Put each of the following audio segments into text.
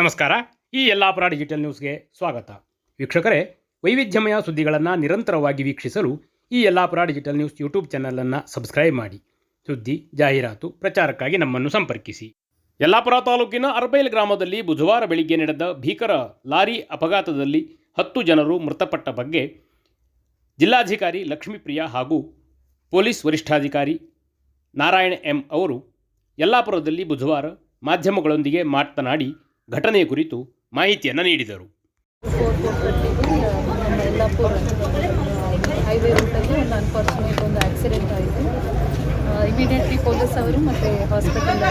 ನಮಸ್ಕಾರ. ಈ ಯಲ್ಲಾಪುರ ಡಿಜಿಟಲ್ ನ್ಯೂಸ್ಗೆ ಸ್ವಾಗತ. ವೀಕ್ಷಕರೇ, ವೈವಿಧ್ಯಮಯ ಸುದ್ದಿಗಳನ್ನು ನಿರಂತರವಾಗಿ ವೀಕ್ಷಿಸಲು ಈ ಯಲ್ಲಾಪುರ ಡಿಜಿಟಲ್ ನ್ಯೂಸ್ ಯೂಟ್ಯೂಬ್ ಚಾನಲನ್ನು ಸಬ್ಸ್ಕ್ರೈಬ್ ಮಾಡಿ. ಸುದ್ದಿ, ಜಾಹೀರಾತು, ಪ್ರಚಾರಕ್ಕಾಗಿ ನಮ್ಮನ್ನು ಸಂಪರ್ಕಿಸಿ. ಯಲ್ಲಾಪುರ ತಾಲೂಕಿನ ಅರ್ಬೈಲ್ ಗ್ರಾಮದಲ್ಲಿ ಬುಧವಾರ ಬೆಳಿಗ್ಗೆ ನಡೆದ ಭೀಕರ ಲಾರಿ ಅಪಘಾತದಲ್ಲಿ ಹತ್ತು ಜನರು ಮೃತಪಟ್ಟ ಬಗ್ಗೆ ಜಿಲ್ಲಾಧಿಕಾರಿ ಲಕ್ಷ್ಮೀಪ್ರಿಯಾ ಹಾಗೂ ಪೊಲೀಸ್ ವರಿಷ್ಠಾಧಿಕಾರಿ ನಾರಾಯಣ ಎಂ ಅವರು ಯಲ್ಲಾಪುರದಲ್ಲಿ ಬುಧವಾರ ಮಾಧ್ಯಮಗಳೊಂದಿಗೆ ಮಾತನಾಡಿ ಘಟನೆಯ ಕುರಿತು ಮಾಹಿತಿಯನ್ನು ನೀಡಿದರು. ಹೈವೇ ರೂಟಲ್ಲಿ ಒಂದು ಅನ್ಫಾರ್ಚುನೇಟ್ ಒಂದು ಆಕ್ಸಿಡೆಂಟ್ ಆಯಿತು. ಇಮಿಡಿಯೇಟ್ಲಿ ಪೊಲೀಸ್ ಅವರು ಮತ್ತು hospital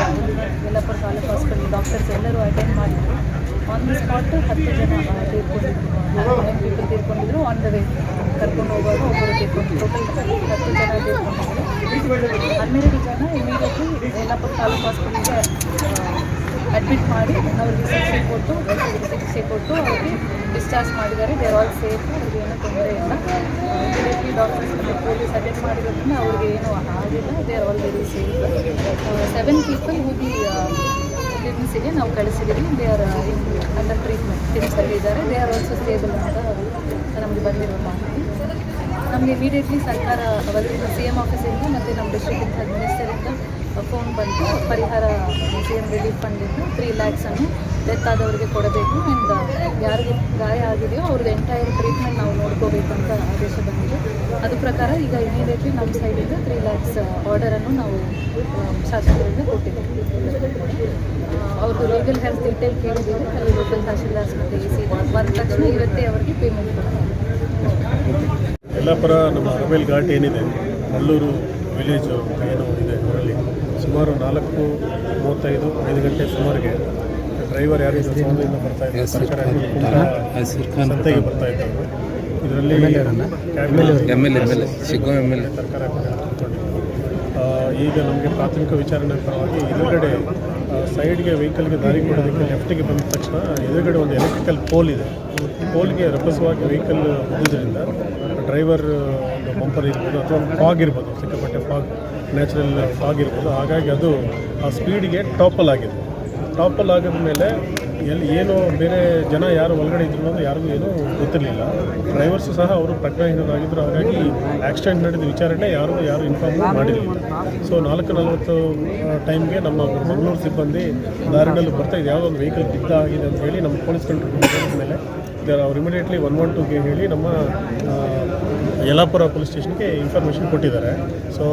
Yellapur taluk hospital doctors ಎಲ್ಲರೂ ಅಟೆಂಡ್ ಮಾಡಿದ್ರು. ಆನ್ ದಿ ಸ್ಪಾಟ್ ಹತ್ತು ಜನ ತೀರ್ಕೊಂಡಿದ್ರು. ಪೀಪಲ್ ತೀರ್ಕೊಂಡಿದ್ರು. ಆನ್ ದ ವೇ ಕರ್ಕೊಂಡು ಹೋಗೋರು ಒಬ್ಬರು ತೀರ್ಕೊಂಡು ಟೋಟಲ್ ಹತ್ತು ಜನ ತೀರ್ಕೊಂಡಿದ್ರು. ಹನ್ನೆರಡು ಜನ ಇಮಿಡಿಯೇಟ್ಲಿ ಯಲ್ಲಾಪುರ ತಾಲೂಕು ಹಾಸ್ಪಿಟಲ್ಗೆ ಅಡ್ಮಿಟ್ ಮಾಡಿ ಅವ್ರಿಗೆ ಶಿಕ್ಷೆ ಕೊಟ್ಟು ಚಿಕಿತ್ಸೆ ಕೊಟ್ಟು ಅವ್ರಿಗೆ ಡಿಸ್ಚಾರ್ಜ್ ಮಾಡಿದ್ದಾರೆ. ದೇ ಆರ್ ಆಲ್ ಸೇಫ್ ಅವ್ರಿಗೆ ಏನೂ ತೊಂದರೆ ಇಲ್ಲ. ಇಮಿಡಿಯೇಟ್ಲಿ ಡಾಕ್ಟರ್ಸ್ ಮತ್ತು ಪೊಲೀಸ್ ಅಟೆಂಡ್ ಮಾಡಿರೋದ್ರಿಂದ ಅವ್ರಿಗೆ ಏನೂ ಆಗಿಲ್ಲ. They are all very safe seven people ಹೋಗಿ ಕ್ಲಿನಿಕ್ಸಿಗೆ ನಾವು ಕಳಿಸಿದ್ದೀವಿ. ದೇ ಆರ್ ಅಂಡರ್ ಟ್ರೀಟ್ಮೆಂಟ್ ಟಿಮ್ಸಲ್ಲಿ ಇದ್ದಾರೆ. ದೇ ಆರ್ ಆಲ್ಸೋ ಸ್ಟೇಬಲ್ ಅಂತ ನಮಗೆ ಬಂದಿರೋ ಮಾಹಿತಿ. ನಮಗೆ ಇಮಿಡಿಯೇಟ್ಲಿ ಸರ್ಕಾರ ಅವರಿಂದ ಸಿ ಎಂ ಆಫೀಸಿಂದ ಮತ್ತು ನಮ್ಮ ಡಿಸ್ಟ್ರಿಕ್ಟ್ ಫೋನ್ ಬಂತು ಪರಿಹಾರ ಸಿ ಎಂ ರಿಲೀಫ್ ಫಂಡಿಂದ ತ್ರೀ ಲ್ಯಾಕ್ಸನ್ನು ಡೆತ್ ಆದವರಿಗೆ ಕೊಡಬೇಕು ಆ್ಯಂಡ್ ಯಾರಿಗೆ ಗಾಯ ಆಗಿದೆಯೋ ಅವ್ರದ್ದು ಎಂಟೈರ್ ಟ್ರೀಟ್ಮೆಂಟ್ ನಾವು ನೋಡ್ಕೋಬೇಕು ಅಂತ ಆದೇಶ ಬಂದಿದೆ. ಅದು ಪ್ರಕಾರ ಈಗ ಇಮಿಡಿಯೇಟ್ಲಿ ನಮ್ಮ ಸೈಡಿಂದ ತ್ರೀ ಲ್ಯಾಕ್ಸ್ ಆರ್ಡರನ್ನು ನಾವು ಶಾಸಕರಿಂದ ಕೊಟ್ಟಿದ್ದೀವಿ. ಆ, ಅವ್ರದ್ದು ಲೀಗಲ್ ಹೆಲ್ತ್ ಡೀಟೇಲ್ ಕೇಳಿದ್ದೀವಿ. ಅಲ್ಲಿ ಲೋಕಲ್ ತಹಶೀಲ್ದಾರ್ ಎ ಸಿ ಬಂದ ತಕ್ಷಣ ಇವತ್ತೇ ಅವರಿಗೆ ಪೇಮೆಂಟ್ ಕೊಡ್ತಾರೆ ಯಲ್ಲಾಪುರ ನಮ್ಮ ಅರಮೇಲ್ ಘಾಟ್ ಏನಿದೆ? ಅಲ್ಲೂರು ವಿಲೇಜ್ ಏನು ಇದೆ? ಸುಮಾರು ನಾಲ್ಕು ಮೂವತ್ತೈದು ಐದು ಗಂಟೆ ಸುಮಾರಿಗೆ ಡ್ರೈವರ್ ಯಾರು ಬರ್ತಾ ಇದ್ದಾರೆ. ಸಂತೆಗೆ ಬರ್ತಾ ಇದ್ದಾರೆ. ಇದರಲ್ಲಿ M L L M L A ಸರ್ಕಾರ ಈಗ ನಮಗೆ ಪ್ರಾಥಮಿಕ ವಿಚಾರಣೆ ಪರವಾಗಿ ಎದುರುಗಡೆ ಸೈಡ್ಗೆ ವೆಹಿಕಲ್ಗೆ ದಾರಿ ಕೊಡೋದಕ್ಕೆ ಲೆಫ್ಟಿಗೆ ಬಂದ ತಕ್ಷಣ ಎದುರುಗಡೆ ಒಂದು ಎಲೆಕ್ಟ್ರಿಕಲ್ ಪೋಲ್ ಇದೆ. ಪೋಲ್ಗೆ ರಭಸವಾಗಿ ವೆಹಿಕಲ್ ಹೋಗೋದ್ರಿಂದ ಡ್ರೈವರ್ ಒಂದು ಬಂಪರ್ ಇರ್ಬೋದು ಅಥವಾ ಫಾಗ್ ಇರ್ಬೋದು, ಸಿಕ್ಕಾಪಟ್ಟೆ ಫಾಗ್ ನ್ಯಾಚುರಲ್ ಫಾಗ್ ಇರ್ಬೋದು. ಹಾಗಾಗಿ ಅದು ಆ ಸ್ಪೀಡಿಗೆ ಟಾಪಲ್ ಆಗಿದೆ. ಟಾಪಲ್ ಆಗಿದ ಮೇಲೆ ಎಲ್ಲಿ ಏನು ಬೇರೆ ಜನ ಯಾರು ಒಳಗಡೆ ಇದ್ರು ಅನ್ನೋದು ಯಾರಿಗೂ ಏನೂ ಗೊತ್ತಿರಲಿಲ್ಲ. ಡ್ರೈವರ್ಸು ಸಹ ಅವರು ಪ್ರಜ್ಞಾಹೀನರಾಗಿದ್ದರು ಹಾಗಾಗಿ ಆಕ್ಸಿಡೆಂಟ್ ನಡೆದ ವಿಚಾರಣೆ ಯಾರು ಯಾರು ಇನ್ಫಾರ್ಮ್ ಮಾಡಿರಲಿಲ್ಲ. ಸೊ ನಾಲ್ಕು ನಲವತ್ತು ಟೈಮ್ಗೆ ನಮ್ಮ ಮಂಗಳೂರು ಸಿಬ್ಬಂದಿ ದಾರಿನಲ್ಲಿ ಬರ್ತಾ ಇದೆ ಯಾವುದೋ ಒಂದು ವೆಹಿಕಲ್ ಬಿದ್ದ ಆಗಿದೆ ಅಂತ ಹೇಳಿ ನಮ್ಮ ಪೊಲೀಸ್ ಕಂಟ್ರೋಲ್ ಮೇಲೆ ಅವ್ರು ಇಮಿಡಿಯೇಟ್ಲಿ ಒನ್ ಒನ್ ಟೂಗೆ ಹೇಳಿ ನಮ್ಮ ಯಲ್ಲಾಪುರ ಪೊಲೀಸ್ ಸ್ಟೇಷನ್ಗೆ ಇನ್ಫಾರ್ಮೇಷನ್ ಕೊಟ್ಟಿದ್ದಾರೆ. ಸೊ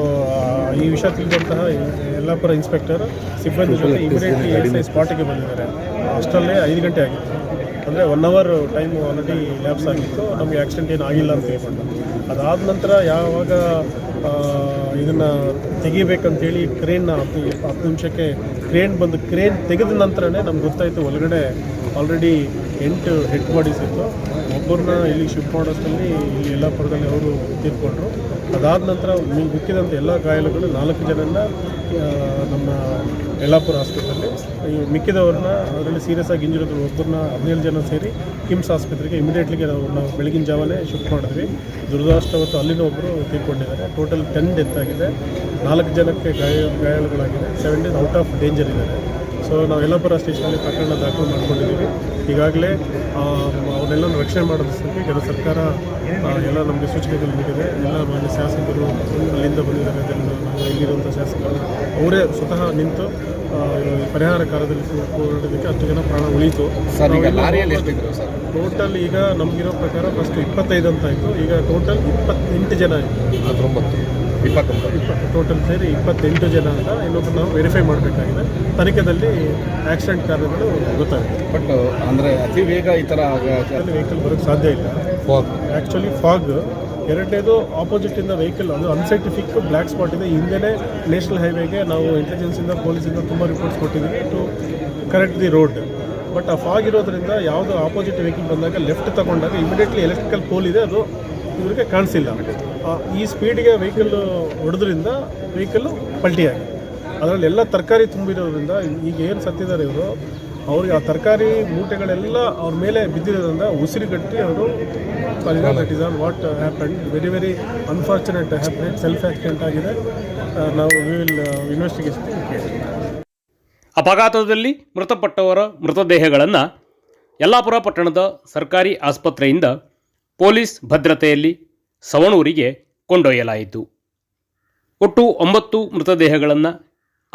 ಈ ವಿಷಯ ತಿಳಿದಂತಹ ಯಲ್ಲಾಪುರ ಇನ್ಸ್ಪೆಕ್ಟರ್ ಸಿಬ್ಬಂದಿ ಜೊತೆ ಇಮಿಡಿಯೇಟ್ಲಿ ಎಸ್ ಐ ಸ್ಪಾಟಿಗೆ ಬಂದಿದ್ದಾರೆ. ಅಷ್ಟರಲ್ಲೇ ಐದು ಗಂಟೆ ಆಗಿತ್ತು. ಅಂದರೆ one hour time already lapse ಆಗಿತ್ತು. ನಮಗೆ ಆಕ್ಸಿಡೆಂಟ್ ಏನು ಆಗಿಲ್ಲ ಅಂತ ಹೇಳ್ಬಿಟ್ಟು ಅದಾದ ನಂತರ ಯಾವಾಗ ಇದನ್ನು ತೆಗಿಬೇಕಂತೇಳಿ ಕ್ರೇನ್ನ ಹತ್ತು ಹತ್ತು ನಿಮಿಷಕ್ಕೆ ಕ್ರೇನ್ ಬಂದು ಕ್ರೇನ್ ತೆಗೆದ ನಂತರನೇ ನಮ್ಗೆ ಗೊತ್ತಾಯಿತು ಒಳಗಡೆ ಆಲ್ರೆಡಿ ಎಂಟು ಹೆಡ್ ಬಾಡೀಸ್ ಇತ್ತು. ಒಬ್ಬರನ್ನ ಇಲ್ಲಿ ಶಿಫ್ಟ್ ಮಾಡೋಷ್ಟರಲ್ಲಿ ಇಲ್ಲಿ ಯಲ್ಲಾಪುರದಲ್ಲಿ ಅವರು ತೀರ್ಕೊಂಡ್ರು. ಅದಾದ ನಂತರ ಮುಖ್ಯದಂಥ ಎಲ್ಲ ಗಾಯಾಳುಗಳು ನಾಲ್ಕು ಜನನ ನಮ್ಮ ಯಳ್ಳಾಪುರ ಆಸ್ಪತ್ರೆಯಲ್ಲಿ ಮಿಕ್ಕಿದವ್ರನ್ನ ಅದರಲ್ಲಿ ಸೀರಿಯಸ್ ಆಗಿ ಇಂಜಿರೋದು ಒಬ್ಬರನ್ನ ಹದಿನೇಳು ಜನ ಸೇರಿ ಕಿಮ್ಸ್ ಆಸ್ಪತ್ರೆಗೆ ಇಮಿಡಿಯೇಟ್ಲಿಗೆ ನಾವು ನಾವು ಬೆಳಗಿನ ಜಾವನೇ ಶಿಫ್ಟ್ ಮಾಡಿದ್ವಿ. ದುರದೃಷ್ಟವತ್ತು ಅಲ್ಲಿನ ಒಬ್ಬರು ತೀರ್ಕೊಂಡಿದ್ದಾರೆ. ಟೋಟಲ್ ಟೆನ್ ಡೆತ್ ಆಗಿದೆ. ನಾಲ್ಕು ಜನಕ್ಕೆ ಗಾಯ ಗಾಯಾಳುಗಳಾಗಿದೆ seven days out of danger ಇದ್ದಾರೆ. ಸೊ ನಾವು ಯಲ್ಲಾಪುರ ಸ್ಟೇಷನಲ್ಲಿ ಪ್ರಕರಣ ದಾಖಲು ಮಾಡ್ಕೊಂಡಿದ್ದೀವಿ. ಈಗಾಗಲೇ ಅವನ್ನೆಲ್ಲ ರಕ್ಷಣೆ ಮಾಡೋದಕ್ಕೆ ಕೆಲವು ಸರ್ಕಾರ ಎಲ್ಲ ನಮಗೆ ಸೂಚನೆಗಳು ನೀಡಿದೆ. ಎಲ್ಲ ಮಾನ್ಯ ಶಾಸಕರು ಅಲ್ಲಿಂದ ಬಂದಿದ್ದಾರೆ ನಮ್ಮ ಇಲ್ಲಿರುವಂಥ ಶಾಸಕರು ಅವರೇ ಸ್ವತಃ ನಿಂತು ಪರಿಹಾರ ಕಾರ್ಯದಲ್ಲಿ ಹೋರಾಡೋದಕ್ಕೆ ಹತ್ತು ಜನ ಪ್ರಾಣ ಉಳಿಯಿತು. ಸರ್ ಈಗ ಲಾರಿಯಲ್ಲಿ ಎಷ್ಟಿದ್ರು ಸರ್? ಟೋಟಲ್ ಈಗ ನಮಗಿರೋ ಪ್ರಕಾರ ಫಸ್ಟ್ ಇಪ್ಪತ್ತೈದು ಅಂತ ಆಯಿತು. ಈಗ ಟೋಟಲ್ ಇಪ್ಪತ್ತೆಂಟು ಜನ ಆಯಿತು. ಇಪ್ಪತ್ತೊಂಬತ್ತು. ಇಪ್ಪ ಟೋಟಲ್ ಸೇರಿ ಇಪ್ಪತ್ತೆಂಟು ಜನ ಅಂತ ಇನ್ನೊಬ್ಬರು ನಾವು ವೆರಿಫೈ ಮಾಡಬೇಕಾಗಿದೆ. ತನಿಖೆಯಲ್ಲಿ ಆಕ್ಸಿಡೆಂಟ್ ಕಾರಣಗಳು ಗೊತ್ತಾಗುತ್ತೆ ಬಟ್ ಅಂದರೆ ಅತಿ ವೇಗ ಈ ಥರ ವೆಹಿಕಲ್ ಬರೋಕ್ಕೆ ಸಾಧ್ಯ ಇಲ್ಲ. ಫಾಗ್ ಆ್ಯಕ್ಚುಲಿ ಫಾಗ್ ಎರಡನೇದು ಆಪೋಸಿಟಿಂದ ವೆಹಿಕಲ್ ಅದು ಅನ್ಸೈಂಟಿಫಿಕ್ ಬ್ಲ್ಯಾಕ್ ಸ್ಪಾಟ್ ಇದೆ. ಹಿಂದೆನೇ ನ್ಯಾಷನಲ್ ಹೈವೇಗೆ ನಾವು ಇಂಟೆಲಿಜೆನ್ಸಿಂದ ಪೊಲೀಸಿಂದ ತುಂಬ ರಿಪೋರ್ಟ್ಸ್ ಕೊಟ್ಟಿದ್ದೀವಿ to correct the road but ಆ ಫಾಗ್ ಇರೋದ್ರಿಂದ ಯಾವುದು ಆಪೋಸಿಟ್ ವೆಹಿಕಲ್ ಬಂದಾಗ ಲೆಫ್ಟ್ ತಗೊಂಡಾಗ ಇಮಿಡಿಯೇಟ್ಲಿ ಎಲೆಕ್ಟ್ರಿಕಲ್ ಪೋಲ್ ಇದೆ. ಅದು ಇವರಿಗೆ ಕಾಣಿಸಿಲ್ಲ. ಈ ಸ್ಪೀಡಿಗೆ ವೆಹಿಕಲ್ ಹೊಡೆದ್ರಿಂದ ವೆಹಿಕಲ್ಲು ಪಲ್ಟಿಯಾಗಿದೆ. ಅದರಲ್ಲಿ ಎಲ್ಲ ತರಕಾರಿ ತುಂಬಿರೋದ್ರಿಂದ ಈಗ ಏನು ಸತ್ತಿದ್ದಾರೆ ಇವರು? ಅವ್ರಿಗೆ ಆ ತರಕಾರಿ ಮೂಟೆಗಳೆಲ್ಲ ಅವ್ರ ಮೇಲೆ ಬಿದ್ದಿರೋದ್ರಿಂದ ಉಸಿರುಗಟ್ಟಿ ಅವರು that is all what happen very very unfortunate happen self accident ಆಗಿದೆ. ನಾವು ವಿಲ್ ಇನ್ವೆಸ್ಟಿಗೇಷನ್ ಅಪಘಾತದಲ್ಲಿ ಮೃತಪಟ್ಟವರ ಮೃತದೇಹಗಳನ್ನು ಯಲ್ಲಾಪುರ ಪಟ್ಟಣದ ಸರ್ಕಾರಿ ಆಸ್ಪತ್ರೆಯಿಂದ ಪೊಲೀಸ್ ಭದ್ರತೆಯಲ್ಲಿ ಸವಣೂರಿಗೆ ಕೊಂಡೊಯ್ಯಲಾಯಿತು. ಒಟ್ಟು ಒಂಬತ್ತು ಮೃತದೇಹಗಳನ್ನು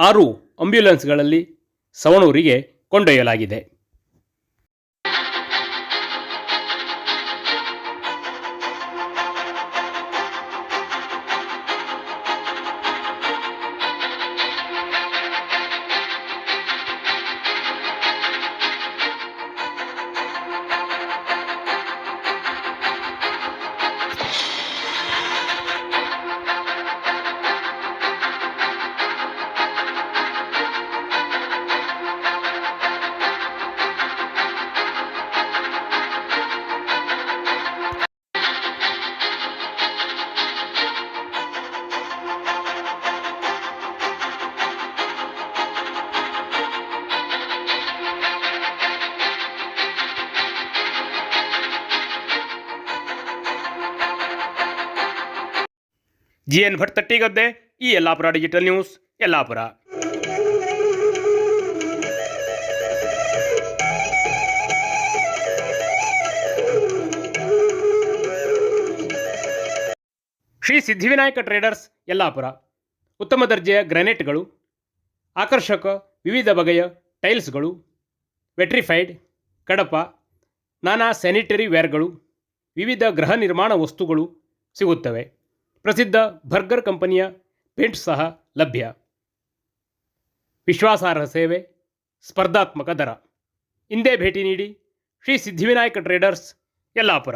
ಆರು ಆಂಬ್ಯುಲೆನ್ಸ್ಗಳಲ್ಲಿ ಸವಣೂರಿಗೆ ಕೊಂಡೊಯ್ಯಲಾಗಿದೆ. ಜಿ ಎನ್ ಭಟ್ ತಟ್ಟಿಗದ್ದೆ ಈ Yellapur digital news Yellapur. Shri Siddhivinayak traders Yellapur. ಉತ್ತಮ ದರ್ಜೆಯ ಗ್ರಾನೈಟ್ಗಳು, ಆಕರ್ಷಕ, ವಿವಿಧ ಬಗೆಯ ಟೈಲ್ಸ್ಗಳು, ವೆಟ್ರಿಫೈಡ್, ಕಡಪ, ನಾನಾ ಸ್ಯಾನಿಟರಿ ವೇರ್ಗಳು, ವಿವಿಧ ಗೃಹ ನಿರ್ಮಾಣ ವಸ್ತುಗಳು ಸಿಗುತ್ತವೆ. ಪ್ರಸಿದ್ಧ ಬರ್ಗರ್ ಕಂಪನಿಯ ಪೇಂಟ್ ಸಹ ಲಭ್ಯ. ವಿಶ್ವಾಸಾರ್ಹ ಸೇವೆ, ಸ್ಪರ್ಧಾತ್ಮಕ ದರ. ಹಿಂದೆ ಭೇಟಿ ನೀಡಿ ಶ್ರೀ ಸಿದ್ಧಿವಿನಾಯಕ ಟ್ರೇಡರ್ಸ್ ಯಲ್ಲಾಪುರ.